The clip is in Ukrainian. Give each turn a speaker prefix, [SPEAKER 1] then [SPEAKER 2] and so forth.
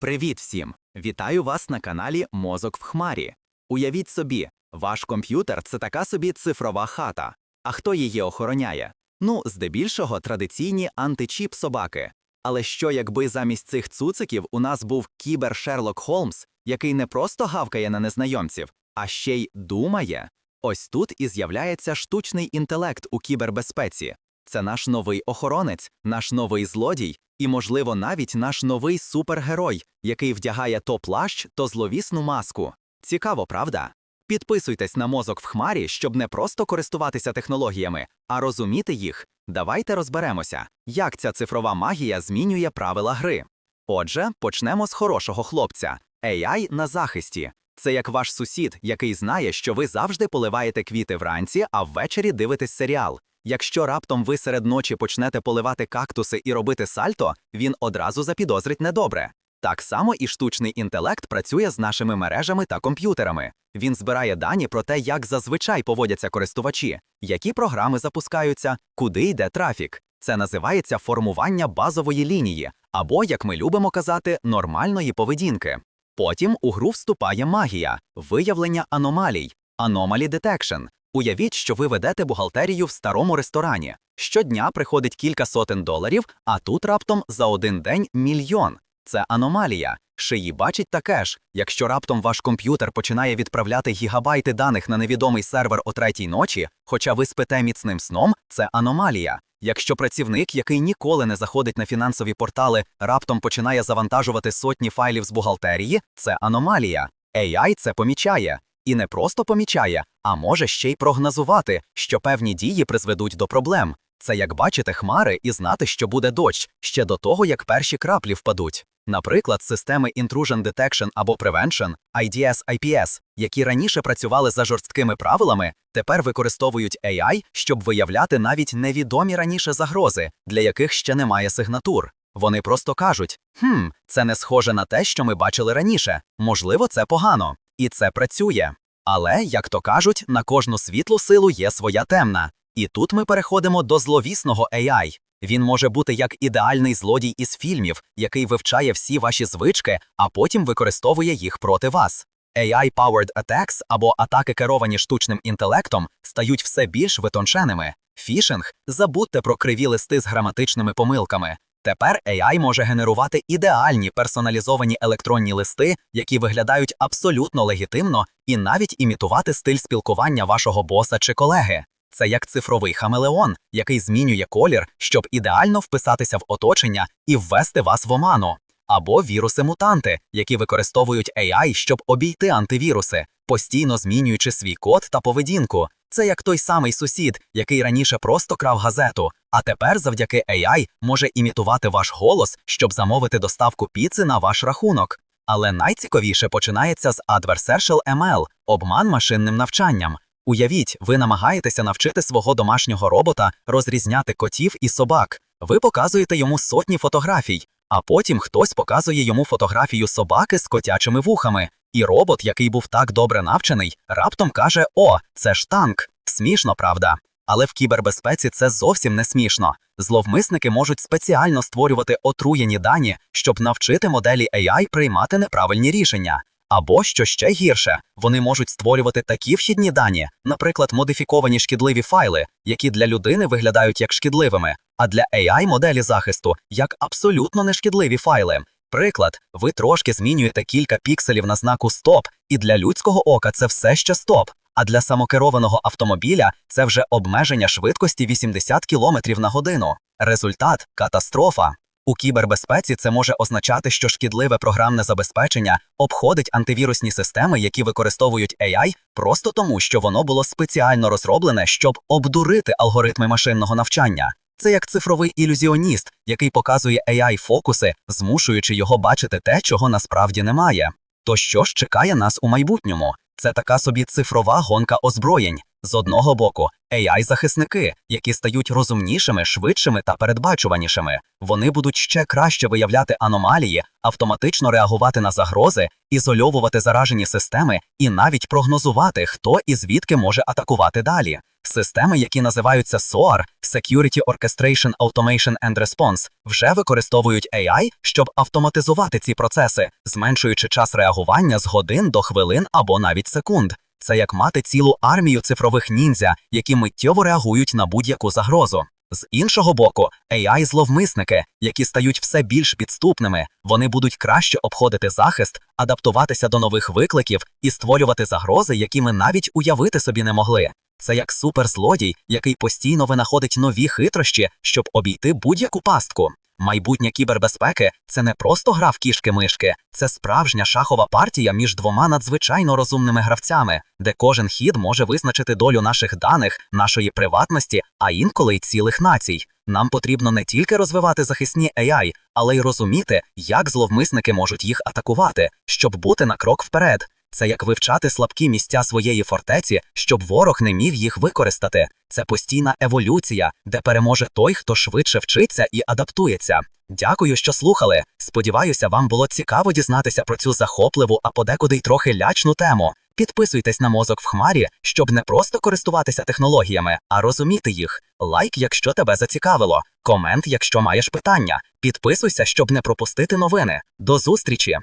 [SPEAKER 1] Привіт всім! Вітаю вас на каналі Мозок в Хмарі. Уявіть собі, ваш комп'ютер це така собі цифрова хата. А хто її охороняє? Ну, здебільшого традиційні античіп собаки. Але що якби замість цих цуциків у нас був кібер Шерлок Холмс, який не просто гавкає на незнайомців, а ще й думає? Ось тут і з'являється штучний інтелект у кібербезпеці. Це наш новий охоронець, наш новий злодій і, можливо, навіть наш новий супергерой, який вдягає то плащ, то зловісну маску. Цікаво, правда? Підписуйтесь на мозок в хмарі, щоб не просто користуватися технологіями, а розуміти їх. Давайте розберемося, як ця цифрова магія змінює правила гри. Отже, почнемо з хорошого хлопця. AI на захисті. Це як ваш сусід, який знає, що ви завжди поливаєте квіти вранці, а ввечері дивитесь серіал. Якщо раптом ви серед ночі почнете поливати кактуси і робити сальто, він одразу запідозрить недобре. Так само і штучний інтелект працює з нашими мережами та комп'ютерами. Він збирає дані про те, як зазвичай поводяться користувачі, які програми запускаються, куди йде трафік. Це називається формування базової лінії, або, як ми любимо казати, нормальної поведінки. Потім у гру вступає магія, виявлення аномалій, anomaly detection. Уявіть, що ви ведете бухгалтерію в старому ресторані. Щодня приходить кілька сотень доларів, а тут раптом за один день мільйон. Це аномалія. Шиї бачить таке ж. Якщо раптом ваш комп'ютер починає відправляти гігабайти даних на невідомий сервер о третій ночі, хоча ви спите міцним сном, це аномалія. Якщо працівник, який ніколи не заходить на фінансові портали, раптом починає завантажувати сотні файлів з бухгалтерії, це аномалія. AI це помічає. І не просто помічає, а може ще й прогнозувати, що певні дії призведуть до проблем. Це як бачити хмари і знати, що буде дощ ще до того, як перші краплі впадуть. Наприклад, системи Intrusion Detection або Prevention, IDS IPS, які раніше працювали за жорсткими правилами, тепер використовують AI, щоб виявляти навіть невідомі раніше загрози, для яких ще немає сигнатур. Вони просто кажуть: хм, це не схоже на те, що ми бачили раніше, можливо, це погано. І це працює. Але, як то кажуть, на кожну світлу силу є своя темна. І тут ми переходимо до зловісного AI. Він може бути як ідеальний злодій із фільмів, який вивчає всі ваші звички, а потім використовує їх проти вас. AI-powered attacks або атаки, керовані штучним інтелектом, стають все більш витонченими. Фішинг забудьте про криві листи з граматичними помилками. Тепер AI може генерувати ідеальні персоналізовані електронні листи, які виглядають абсолютно легітимно, і навіть імітувати стиль спілкування вашого боса чи колеги. Це як цифровий хамелеон, який змінює колір, щоб ідеально вписатися в оточення і ввести вас в оману. Або віруси-мутанти, які використовують AI, щоб обійти антивіруси, постійно змінюючи свій код та поведінку. Це як той самий сусід, який раніше просто крав газету, а тепер завдяки AI може імітувати ваш голос, щоб замовити доставку піци на ваш рахунок. Але найцікавіше починається з Adversarial ML – обман машинним навчанням. Уявіть, ви намагаєтеся навчити свого домашнього робота розрізняти котів і собак. Ви показуєте йому сотні фотографій, а потім хтось показує йому фотографію собаки з котячими вухами, і робот, який був так добре навчений, раптом каже: О, це ж танк. Смішно, правда. Але в кібербезпеці це зовсім не смішно. Зловмисники можуть спеціально створювати отруєні дані, щоб навчити моделі AI приймати неправильні рішення. Або що ще гірше, вони можуть створювати такі вхідні дані, наприклад, модифіковані шкідливі файли, які для людини виглядають як шкідливими, а для AI моделі захисту як абсолютно нешкідливі файли. Приклад, ви трошки змінюєте кілька пікселів на знаку стоп, і для людського ока це все ще стоп. А для самокерованого автомобіля це вже обмеження швидкості 80 км на годину. Результат катастрофа. У кібербезпеці це може означати, що шкідливе програмне забезпечення обходить антивірусні системи, які використовують AI, просто тому, що воно було спеціально розроблене, щоб обдурити алгоритми машинного навчання. Це як цифровий ілюзіоніст, який показує AI фокуси, змушуючи його бачити те, чого насправді немає. То що ж чекає нас у майбутньому? Це така собі цифрова гонка озброєнь. З одного боку, AI-захисники, які стають розумнішими, швидшими та передбачуванішими. Вони будуть ще краще виявляти аномалії, автоматично реагувати на загрози, ізольовувати заражені системи і навіть прогнозувати, хто і звідки може атакувати далі. Системи, які називаються SOAR – Security Orchestration Automation and Response, вже використовують AI, щоб автоматизувати ці процеси, зменшуючи час реагування з годин до хвилин або навіть секунд. Це як мати цілу армію цифрових ніндзя, які миттєво реагують на будь-яку загрозу. З іншого боку, AI-зловмисники, які стають все більш підступними, вони будуть краще обходити захист, адаптуватися до нових викликів і створювати загрози, які ми навіть уявити собі не могли. Це як суперзлодій, який постійно винаходить нові хитрощі, щоб обійти будь-яку пастку. Майбутнє кібербезпеки це не просто гра в кішки-мишки, це справжня шахова партія між двома надзвичайно розумними гравцями, де кожен хід може визначити долю наших даних, нашої приватності, а інколи й цілих націй. Нам потрібно не тільки розвивати захисні AI, але й розуміти, як зловмисники можуть їх атакувати, щоб бути на крок вперед. Це як вивчати слабкі місця своєї фортеці, щоб ворог не міг їх використати. Це постійна еволюція, де переможе той, хто швидше вчиться і адаптується. Дякую, що слухали. Сподіваюся, вам було цікаво дізнатися про цю захопливу, а подекуди й трохи лячну тему. Підписуйтесь на мозок в хмарі, щоб не просто користуватися технологіями, а розуміти їх. Лайк, якщо тебе зацікавило, комент, якщо маєш питання. Підписуйся, щоб не пропустити новини. До зустрічі!